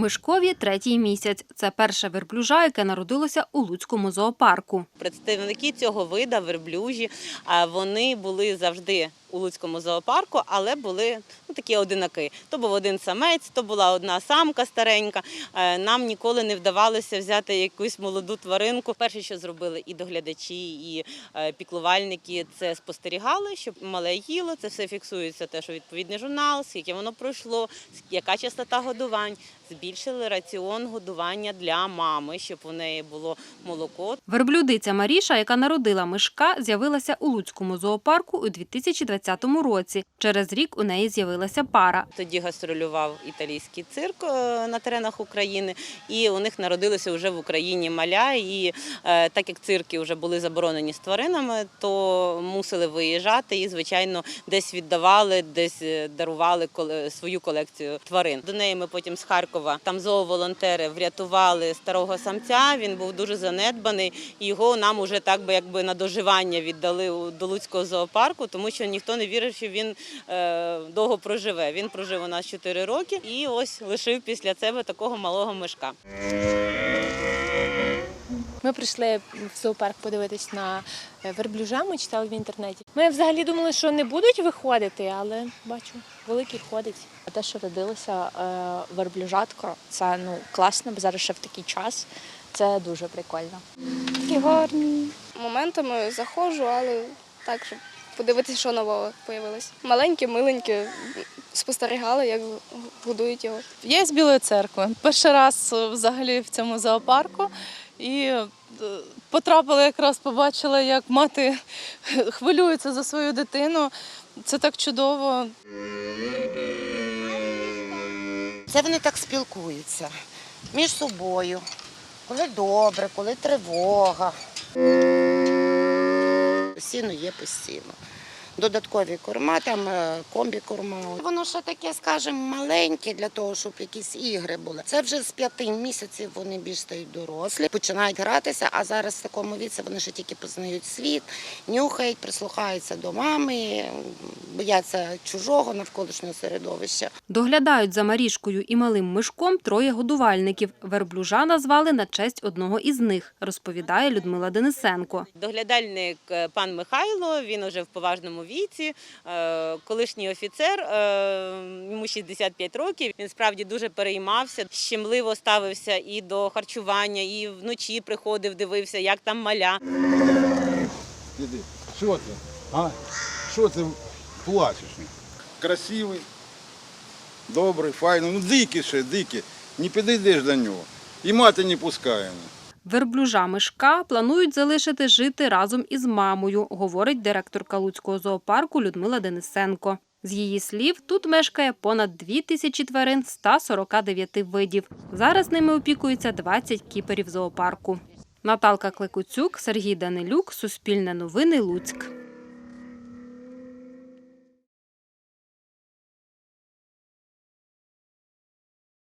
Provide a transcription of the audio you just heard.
Мишкові третій місяць. Це перше верблюжа, яке народилося у Луцькому зоопарку. Представники цього вида верблюжі, вони були завжди у Луцькому зоопарку, але були ну, такі одинаки. То був один самець, то була одна самка старенька. Е, Нам ніколи не вдавалося взяти якусь молоду тваринку. Перше, що зробили і доглядачі, і е, піклувальники, це спостерігали, щоб мале їло. Це все фіксується, те, що відповідний журнал, скільки воно пройшло, яка частота годувань. Збільшили раціон годування для мами, щоб у неї було молоко, Верблюдиця Маріша, яка народила мишка, з'явилася у Луцькому зоопарку у 2020 році. Через рік у неї з'явилася пара. Тоді гастролював італійський цирк е, на теренах України, і у них народилися вже в Україні маля. І е, так як цирки вже були заборонені з тваринами, то мусили виїжджати і, звичайно, десь віддавали, десь е, дарували свою колекцію тварин. До неї ми потім з Харкова там зооволонтери врятували старого самця. Він був дуже занедбаний. І його нам уже так би якби на доживання віддали до Луцького зоопарку, тому що ніхто не вірив, що він е, довго проживе. Він прожив у нас 4 роки і ось лишив після себе такого малого мишка. Ми прийшли в зоопарк подивитись на е, верблюжа, ми читали в інтернеті. Ми взагалі думали, що не будуть виходити, але бачу, великий ходить. Те, що родилося е, верблюжатко, це ну класно, бо зараз ще в такий час. Це дуже прикольно. Такі гарні. Моментами заходжу, але так, щоб подивитися, що нового появилось. Маленькі, миленькі, спостерігали, як годують його. Я з Білої церкви. Перший раз е, взагалі в цьому зоопарку і е, потрапила якраз, побачила, як мати хвилюється за свою дитину. Це так чудово. Це вони так спілкуються між собою. Коли добре, коли тривога. Сіно є постійно. Додаткові корма, там е, комбі-корма. Воно ще таке, скажімо, маленьке для того, щоб якісь ігри були. Це вже з п'яти місяців вони більш стають дорослі, починають гратися, а зараз в такому віці вони ще тільки познають світ, нюхають, прислухаються до мами, бояться чужого навколишнього середовища. Доглядають за Марішкою і малим мишком троє годувальників. Верблюжа назвали на честь одного із них, розповідає Людмила Денисенко. Доглядальник е, пан Михайло, він уже в поважному віці, е, колишній офіцер, е, йому 65 років. Він справді дуже переймався, щемливо ставився і до харчування, і вночі приходив, дивився, як там маля. Іди. Що це? А? Що це плачеш? Красивий, добрий, файний, ну дикий ще, дикий. Не підійдеш до нього. І мати не пускає. Верблюжа мишка планують залишити жити разом із мамою, говорить директорка Луцького зоопарку Людмила Денисенко. З її слів, тут мешкає понад дві тисячі тварин 149 видів. Зараз ними опікуються 20 кіперів зоопарку. Наталка Клекуцюк, Сергій Данилюк, Суспільне новини, Луцьк.